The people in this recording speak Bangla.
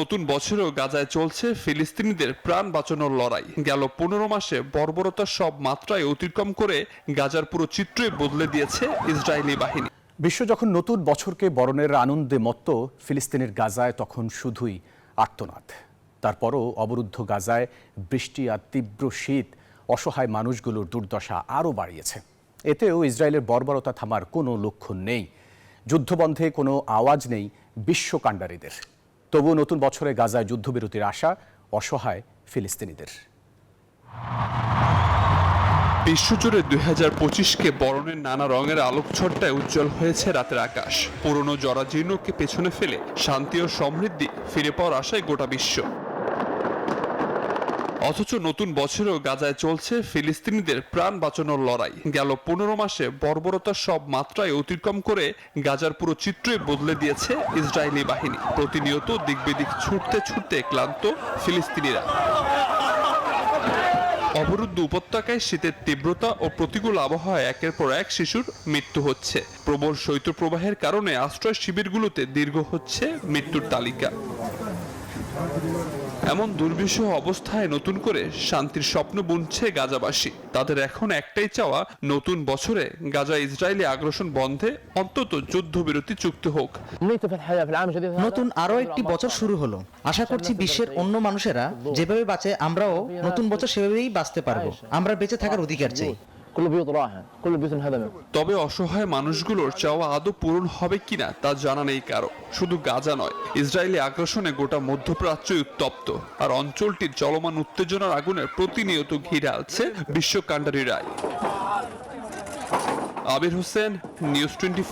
নতুন বছরেও গাজায় চলছে ফিলিস্তিনিদের প্রাণ বাঁচানোর লড়াই। গেল পনেরো মাসে বর্বরতার সব মাত্রায় অতিক্রম করে গাজার পুরো চিত্রই বদলে দিয়েছে ইসরায়েলি বাহিনী। বিশ্ব যখন নতুন বছরকে বরণের আনন্দে মত্ত, ফিলিস্তিনের গাজায় তখন শুধুই আর্তনাদ। তারপরও অবরুদ্ধ গাজায় বৃষ্টি আর তীব্র শীত অসহায় মানুষগুলোর দুর্দশা আরও বাড়িয়েছে। এতেও ইসরায়েলের বর্বরতা থামার কোনো লক্ষণ নেই। যুদ্ধবন্ধে কোনো আওয়াজ নেই বিশ্ব কাণ্ডারীদের। তবুও নতুন বছরে গাজায় যুদ্ধবিরতির আশা, অসহায় ফিলিস্তিনিদের। বিশ্বজুড়ে দুই হাজার পঁচিশকে বরণের নানা রঙের আলোকছটায় উজ্জ্বল হয়েছে রাতের আকাশ। পুরনো জরাজীর্ণকে পেছনে ফেলে শান্তি ও সমৃদ্ধি ফিরে পাওয়ার আশায় গোটা বিশ্ব। অথচ নতুন বছরেও গাজায় চলছে ফিলিস্তিনিদের প্রাণ বাঁচানোর লড়াই। গেল পনেরো মাসে বর্বরতার সব মাত্রায় অতিক্রম করে গাজার পুরো চিত্রই বদলে দিয়েছে ইসরায়েলি বাহিনী। প্রতিনিয়ত দিক বেদিক ছুটতে ছুটতে ক্লান্ত ফিলিস্তিনিরা। অবরুদ্ধ উপত্যকায় শীতের তীব্রতা ও প্রতিকূল আবহাওয়ায় একের পর এক শিশুর মৃত্যু হচ্ছে। প্রবল শৈত্যপ্রবাহের কারণে আশ্রয় শিবিরগুলোতে দীর্ঘ হচ্ছে মৃত্যুর তালিকা। এমন দুর্বিষহ অবস্থায় নতুন করে শান্তির স্বপ্ন বুনছে গাজাবাসী। তাদের এখন একটাই চাওয়া, নতুন বছরে গাজা ইসরায়েলি আগ্রাসন বন্ধে অন্তত যুদ্ধবিরতি চুক্তি হোক। নতুন আরও একটি বছর শুরু হলো। আশা করছি বিশ্বের অন্য মানুষেরা যেভাবে বাঁচে, আমরাও নতুন বছর সেভাবেই বাঁচতে পারব। আমরা বেঁচে থাকার অধিকার চাই। তবে অসহায় মানুষগুলোর চাওয়া আদৌ পূরণ হবে কিনা তা জানা নেই কারও। শুধু গাজা নয়, ইসরায়েলি আগ্রাসনে গোটা মধ্যপ্রাচ্যই উত্তপ্ত। আর অঞ্চলটির চলমান উত্তেজনার আগুনের প্রতিনিয়ত ঘিরে আছে বিশ্বকান্ডারি রায়। Abir Hossain, news twenty